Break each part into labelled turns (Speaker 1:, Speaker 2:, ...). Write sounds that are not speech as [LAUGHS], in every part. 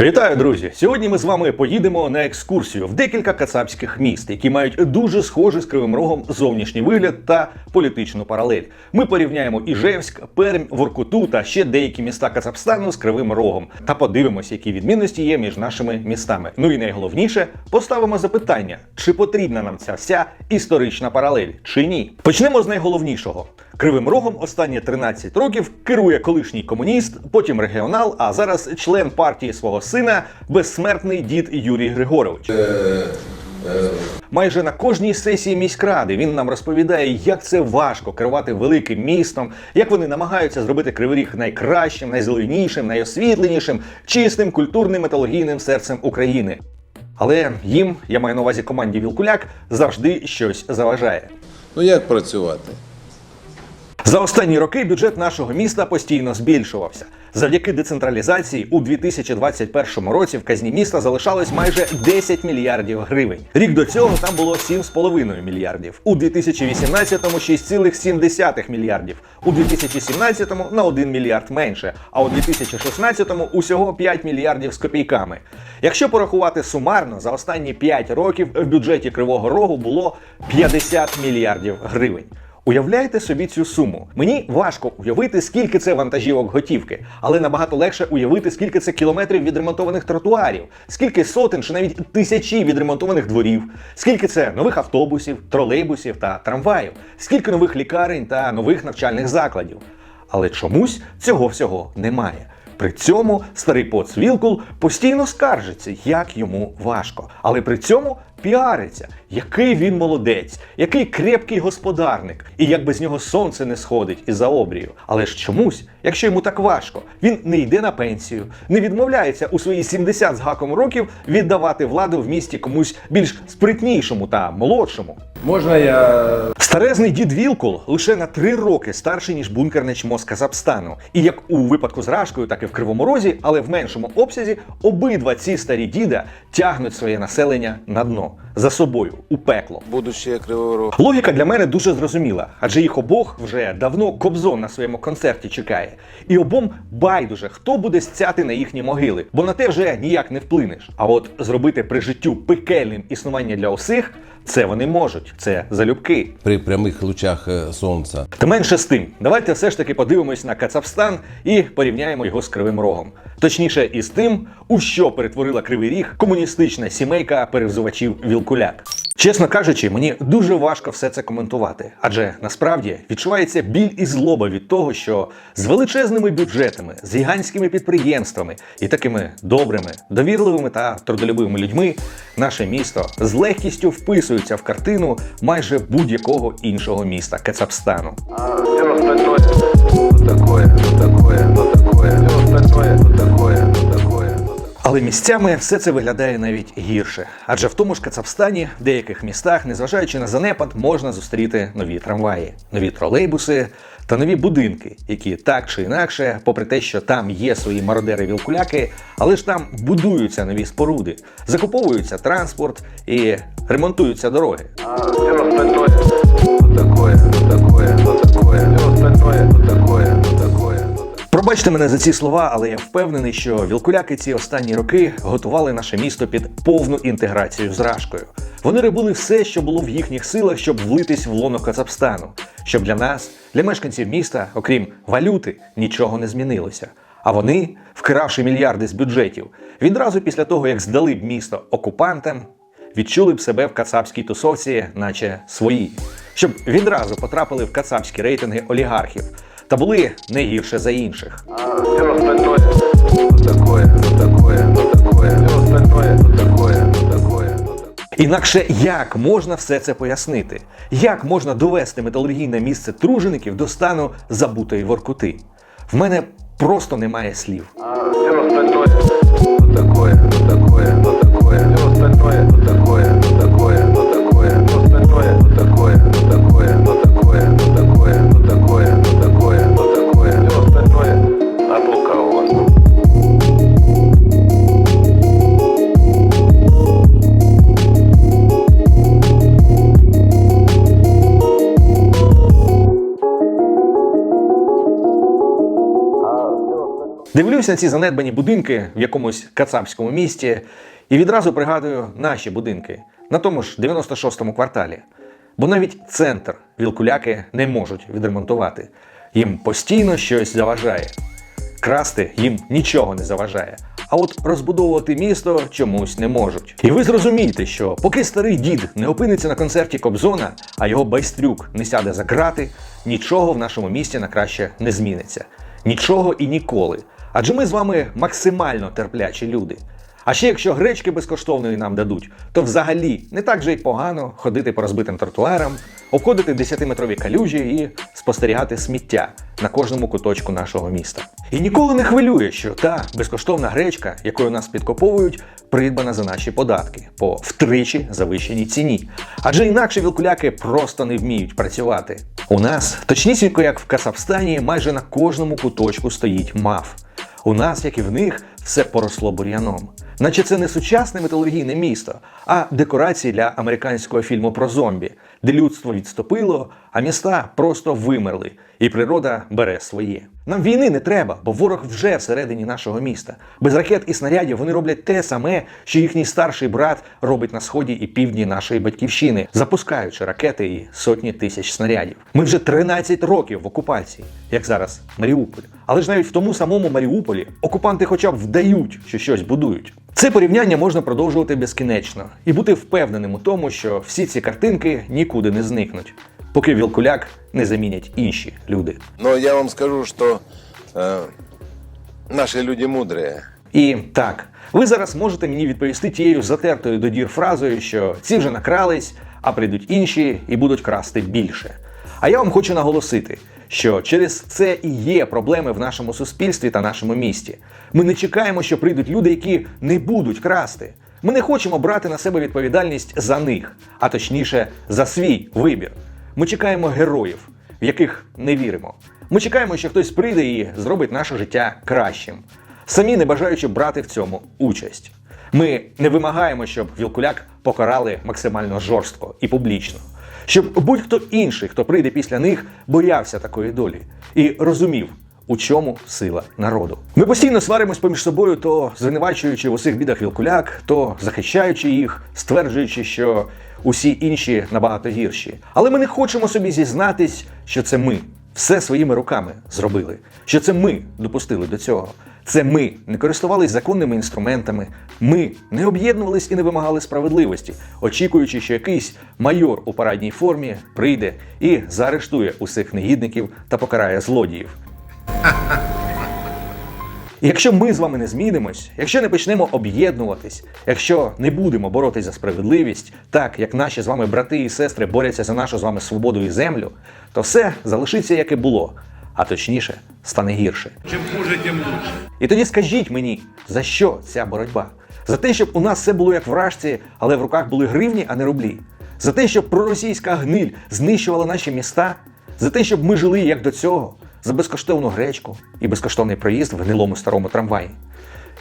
Speaker 1: Вітаю, друзі! Сьогодні ми з вами поїдемо на екскурсію в декілька кацапських міст, які мають дуже схожий з Кривим Рогом зовнішній вигляд та політичну паралель. Ми порівняємо Іжевськ, Пермь, Воркуту та ще деякі міста Кацапстану з Кривим Рогом та подивимося, які відмінності є між нашими містами. Ну і найголовніше, поставимо запитання: чи потрібна нам ця вся історична паралель, чи ні? Почнемо з найголовнішого. Кривим Рогом останні 13 років керує колишній комуніст, потім регіонал, а зараз член партії свого сина, безсмертний дід Юрій Григорович. Майже на кожній сесії міськради він нам розповідає, як це важко керувати великим містом, як вони намагаються зробити Кривий Ріг найкращим, найзеленішим, найосвітленішим, чистим, культурним, металургійним серцем України. Але їм, я маю на увазі команді Вілкуляк, завжди щось заважає.
Speaker 2: Ну як працювати?
Speaker 1: За останні роки бюджет нашого міста постійно збільшувався. Завдяки децентралізації у 2021 році в казні міста залишалось майже 10 мільярдів гривень. Рік до цього там було 7,5 мільярдів. У 2018-му 6,7 мільярдів. У 2017-му на 1 мільярд менше. А у 2016-му усього 5 мільярдів з копійками. Якщо порахувати сумарно, за останні 5 років в бюджеті Кривого Рогу було 50 мільярдів гривень. Уявляєте собі цю суму? Мені важко уявити, скільки це вантажівок готівки, але набагато легше уявити, скільки це кілометрів відремонтованих тротуарів, скільки сотень чи навіть тисячі відремонтованих дворів, скільки це нових автобусів, тролейбусів та трамваїв, скільки нових лікарень та нових навчальних закладів. Але чомусь цього всього немає. При цьому старий поц Вілкул постійно скаржиться, як йому важко. Але при цьому піариться, який він молодець, який крепкий господарник, і як без нього сонце не сходить із-за обрію. Але ж чомусь, якщо йому так важко, він не йде на пенсію, не відмовляється у свої 70 з гаком років віддавати владу в місті комусь більш спритнішому та молодшому.
Speaker 2: Можна я.
Speaker 1: Старезний дід Вілкул лише на три роки старший, ніж бункерний чмо з Казапстану. І як у випадку з Рашкою, так і в Кривому Розі, але в меншому обсязі, обидва ці старі діда тягнуть своє населення на дно за собою у пекло.
Speaker 2: Будуще Кривого Рогу.
Speaker 1: Логіка для мене дуже зрозуміла, адже їх обох вже давно Кобзон на своєму концерті чекає. І обом байдуже, хто буде стяти на їхні могили, бо на те вже ніяк не вплинеш. А от зробити при життю пекельним існування для усіх це вони можуть, це залюбки.
Speaker 2: При прямих лучах е, сонця.
Speaker 1: Та менше з тим, давайте все ж таки подивимось на Кацапстан і порівняємо його з Кривим Рогом. Точніше, із тим, у що перетворила Кривий Ріг комуністична сімейка перевзувачів Вілкуляк. Чесно кажучи, мені дуже важко все це коментувати, адже насправді відчувається біль і злоба від того, що з величезними бюджетами, з гігантськими підприємствами і такими добрими, довірливими та трудолюбивими людьми наше місто з легкістю вписується в картину майже будь-якого іншого міста Кацапстану.
Speaker 3: Все остальное такое, такое, такое. Все остальное
Speaker 1: Але місцями все це виглядає навіть гірше. Адже в тому ж Кацапстані, в деяких містах, незважаючи на занепад, можна зустріти нові трамваї, нові тролейбуси та нові будинки, які так чи інакше, попри те, що там є свої мародери-вілкуляки, але ж там будуються нові споруди, закуповується транспорт і ремонтуються дороги. Пробачте мене за ці слова, але я впевнений, що вілкуляки ці останні роки готували наше місто під повну інтеграцію з Рашкою. Вони робили все, що було в їхніх силах, щоб влитись в лоно Кацапстану, щоб для нас, для мешканців міста, окрім валюти, нічого не змінилося. А вони, вкравши мільярди з бюджетів, відразу після того, як здали б місто окупантам, відчули б себе в кацапській тусовці, наче свої, щоб відразу потрапили в кацапські рейтинги олігархів та були не гірше за інших.
Speaker 3: А все остальное такое, такое, такое. Все остальное такое, вот такое, вот такое.
Speaker 1: Інакше як можна все це пояснити? Як можна довести металургійне місце тружеників до стану забутої воркути? В мене просто немає слів.
Speaker 3: А
Speaker 1: Дивлюсь, на ці занедбані будинки в якомусь кацапському місті і відразу пригадую наші будинки на тому ж 96-му кварталі. Бо навіть центр вілкуляки не можуть відремонтувати. Їм постійно щось заважає. Красти їм нічого не заважає. А от розбудовувати місто чомусь не можуть. І ви зрозумієте, що поки старий дід не опиниться на концерті Кобзона, а його байстрюк не сяде за грати, нічого в нашому місті на краще не зміниться. Нічого і ніколи. Адже ми з вами максимально терплячі люди. А ще якщо гречки безкоштовної нам дадуть, то взагалі не так же й погано ходити по розбитим тротуарам, обходити 10-метрові калюжі і спостерігати сміття на кожному куточку нашого міста. І ніколи не хвилює, що та безкоштовна гречка, якою нас підкоповують, придбана за наші податки по втричі завищеній ціні. Адже інакше вілкуляки просто не вміють працювати. У нас, точнісінько як в Касапстані, майже на кожному куточку стоїть МАФ. У нас, як і в них, все поросло бур'яном. Наче це не сучасне металургійне місто, а декорації для американського фільму про зомбі, де людство відступило, а міста просто вимерли, і природа бере своє. Нам війни не треба, бо ворог вже всередині нашого міста. Без ракет і снарядів вони роблять те саме, що їхній старший брат робить на сході і півдні нашої батьківщини, запускаючи ракети і сотні тисяч снарядів. Ми вже 13 років в окупації, як зараз Маріуполь. Але ж навіть в тому самому Маріуполі окупанти хоча б вдають, що щось будують. Це порівняння можна продовжувати безкінечно і бути впевненим у тому, що всі ці картинки нікуди не зникнуть, поки вілкуляк не замінять інші люди.
Speaker 2: Но я вам скажу, что э, наши люди мудрые.
Speaker 1: І так, ви зараз можете мені відповісти тією затертою до дір фразою, що ці вже накрались, а прийдуть інші і будуть красти більше. А я вам хочу наголосити, що через це і є проблеми в нашому суспільстві та нашому місті. Ми не чекаємо, що прийдуть люди, які не будуть красти. Ми не хочемо брати на себе відповідальність за них, а точніше за свій вибір. Ми чекаємо героїв, в яких не віримо. Ми чекаємо, що хтось прийде і зробить наше життя кращим, самі не бажаючи брати в цьому участь. Ми не вимагаємо, щоб Вілкуляк покарали максимально жорстко і публічно, щоб будь-хто інший, хто прийде після них, боявся такої долі і розумів, у чому сила народу. Ми постійно сваримось поміж собою, то звинувачуючи в усіх бідах Вілкуляк, то захищаючи їх, стверджуючи, що усі інші набагато гірші. Але ми не хочемо собі зізнатись, що це ми все своїми руками зробили, що це ми допустили до цього. Це ми не користувались законними інструментами, ми не об'єднувались і не вимагали справедливості, очікуючи, що якийсь майор у парадній формі прийде і заарештує усіх негідників та покарає злодіїв. [LAUGHS] Якщо ми з вами не змінимось, якщо не почнемо об'єднуватись, якщо не будемо боротись за справедливість, так як наші з вами брати і сестри борються за нашу з вами свободу і землю, то все залишиться як і було, а точніше стане гірше.
Speaker 4: Чем хуже, тем лучше.
Speaker 1: І тоді скажіть мені, за що ця боротьба? За те, щоб у нас все було як в рашці, але в руках були гривні, а не рублі. За те, щоб проросійська гниль знищувала наші міста, за те, щоб ми жили як до цього, за безкоштовну гречку і безкоштовний проїзд в гнилому старому трамваї.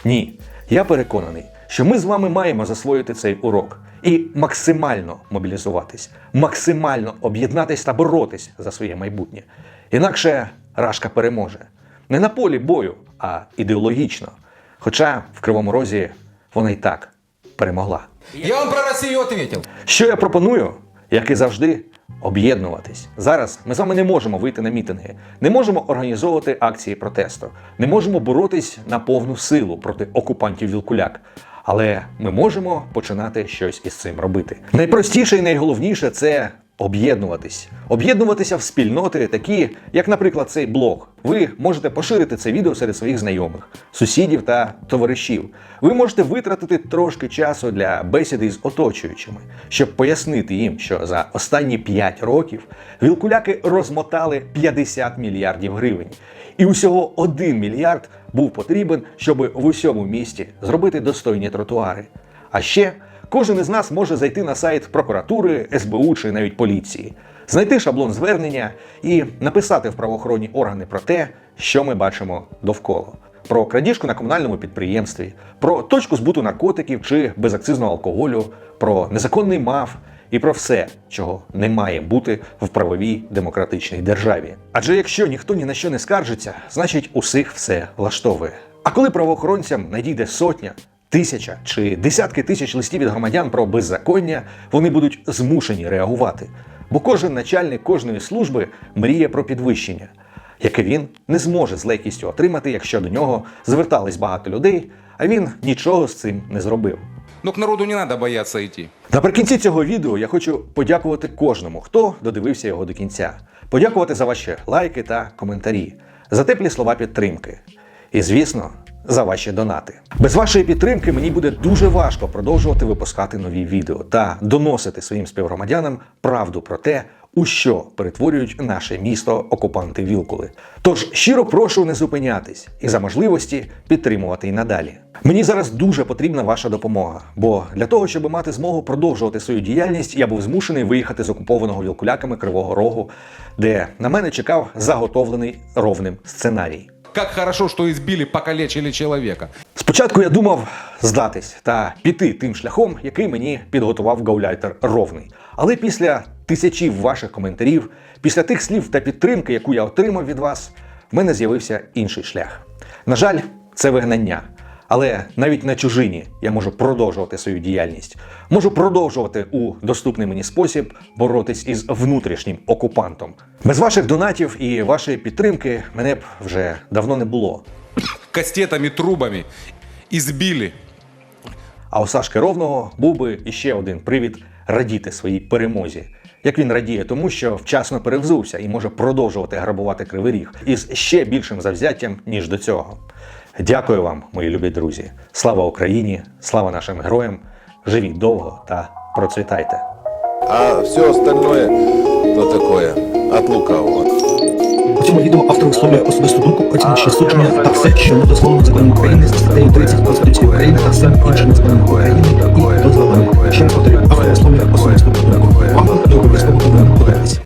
Speaker 1: Ні, я переконаний, що ми з вами маємо засвоїти цей урок і максимально мобілізуватись, максимально об'єднатись та боротись за своє майбутнє. Інакше Рашка переможе не на полі бою, а ідеологічно. Хоча в Кривому Розі вона й так перемогла.
Speaker 5: Я вам про Россию ответил.
Speaker 1: Що я пропоную, як і завжди, об'єднуватись. Зараз ми з вами не можемо вийти на мітинги, не можемо організовувати акції протесту, не можемо боротись на повну силу проти окупантів Вілкуляк. Але ми можемо починати щось із цим робити. Найпростіше і найголовніше це об'єднуватись. Об'єднуватися в спільноти, такі, як, наприклад, цей блог. Ви можете поширити це відео серед своїх знайомих, сусідів та товаришів. Ви можете витратити трошки часу для бесіди з оточуючими, щоб пояснити їм, що за останні 5 років вілкуляки розмотали 50 мільярдів гривень. І усього 1 мільярд був потрібен, щоб в усьому місті зробити достойні тротуари. А ще кожен із нас може зайти на сайт прокуратури, СБУ чи навіть поліції, знайти шаблон звернення і написати в правоохоронні органи про те, що ми бачимо довкола. Про крадіжку на комунальному підприємстві, про точку збуту наркотиків чи безакцизного алкоголю, про незаконний МАФ і про все, чого не має бути в правовій демократичній державі. Адже якщо ніхто ні на що не скаржиться, значить усіх все влаштовує. А коли правоохоронцям надійде сотня, тисяча чи десятки тисяч листів від громадян про беззаконня, вони будуть змушені реагувати. Бо кожен начальник кожної служби мріє про підвищення, яке він не зможе з легкістю отримати, якщо до нього звертались багато людей, а він нічого з цим не зробив.
Speaker 5: Но к народу не надо бояться идти.
Speaker 1: Наприкінці цього відео я хочу подякувати кожному, хто додивився його до кінця. Подякувати за ваші лайки та коментарі, за теплі слова підтримки. І, звісно, за ваші донати. Без вашої підтримки мені буде дуже важко продовжувати випускати нові відео та доносити своїм співгромадянам правду про те, у що перетворюють наше місто окупанти Вілкули. Тож щиро прошу не зупинятись і за можливості підтримувати і надалі. Мені зараз дуже потрібна ваша допомога, бо для того, щоб мати змогу продовжувати свою діяльність, я був змушений виїхати з окупованого вілкуляками Кривого Рогу, де на мене чекав заготовлений ровним сценарій.
Speaker 5: Как хорошо, що ізбили, покалечили чоловіка.
Speaker 1: Спочатку я думав здатись та піти тим шляхом, який мені підготував гауляйтер ровний. Але після тисячів ваших коментарів, після тих слів та підтримки, яку я отримав від вас, в мене з'явився інший шлях. На жаль, це вигнання. Але навіть на чужині я можу продовжувати свою діяльність, можу продовжувати у доступний мені спосіб боротись із внутрішнім окупантом. Без ваших донатів і вашої підтримки мене б вже давно не було.
Speaker 5: Кастетами, трубами избили.
Speaker 1: А у Сашки Ровного був би іще один привід радіти своїй перемозі. Як він радіє тому, що вчасно перевзувся і може продовжувати грабувати кривий ріг із ще більшим завзяттям, ніж до цього. Дякую вам, мої любі друзі. Слава Україні! Слава нашим героям! Живіть довго та процвітайте!
Speaker 2: А все остальное то такое от лукавого.
Speaker 4: У цьому відео автор висловлює особисту думку, оцінюючи судження та все, що не дозволено законом України за статтею 30 Конституції України та всім іншим законом України і дозволено. Ще раз повторюю, автор висловлює особисту думку. Вам не обов'язково повинен подивитися.